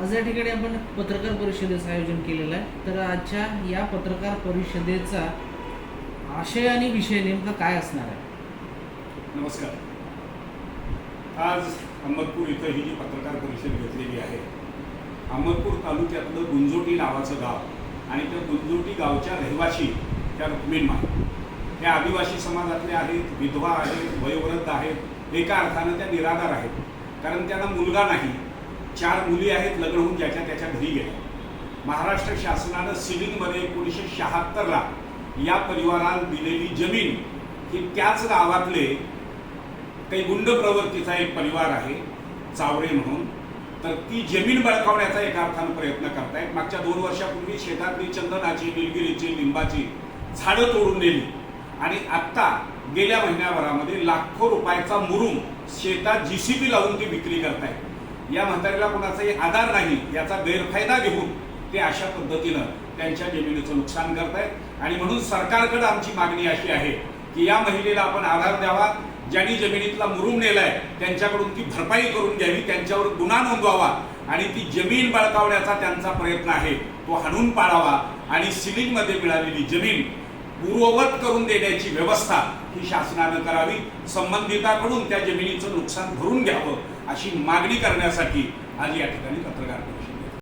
आज या ठिकाणी आपण पत्रकार परिषदेचं आयोजन केलेलं आहे. तर आजच्या या पत्रकार परिषदेचा आशय आणि विषय नेमका काय असणार आहे? नमस्कार. आज अहमदपूर इथं ही जी पत्रकार परिषद घेतलेली आहे अहमदपूर तालुक्यातलं गुंजोटी नावाचं गाव आणि त्या गुंजोटी गावच्या रहिवाशी त्या रुक्मिणमा हे आदिवासी समाजातले आहेत विधवा आहेत वयोवृद्ध आहेत एका अर्थानं त्या निराधार आहेत. कारण त्यांना मुलगा नाही चार मुली आहेत लग्न होऊन ज्याच्या त्याच्या घरी गेल्या. महाराष्ट्र शासनानं सिलिंगमध्ये एकोणीसशे शहात्तरला या परिवाराला दिलेली जमीन ही त्याच गावातले काही गुंड प्रवृत्तीचा एक परिवार आहे चावडे म्हणून. तर ती जमीन बळकावण्याचा एका अर्थानं प्रयत्न करतायत. मागच्या दोन वर्षापूर्वी शेतातली चंदनाची निलगिरीची लिंबाची झाडं तोडून नेली. आणि आत्ता गेल्या महिन्याभरामध्ये लाखो रुपयाचा मुरुम शेतात जीसीबी लावून ती विक्री करतायत. या म्हातारीला कोणाचाही आधार नाही याचा गैरफायदा घेऊन ते अशा पद्धतीनं त्यांच्या जमिनीचं नुकसान करतायत. आणि म्हणून सरकारकडे आमची मागणी अशी आहे की या महिलेला आपण आधार द्यावा ज्यांनी जमिनीतला मुरुम नेलाय त्यांच्याकडून ती भरपाई करून घ्यावी त्यांच्यावर गुन्हा नोंदवावा. आणि ती जमीन बळकावण्याचा त्यांचा प्रयत्न आहे तो हाणून पाडावा. आणि सिलिंगमध्ये मिळालेली जमीन पूर्ववत करून देण्याची व्यवस्था ही शासनानं करावी. संबंधिताकडून त्या जमिनीचं नुकसान भरून घ्यावं अशी मागणी करण्यासाठी आज या ठिकाणी पत्रकार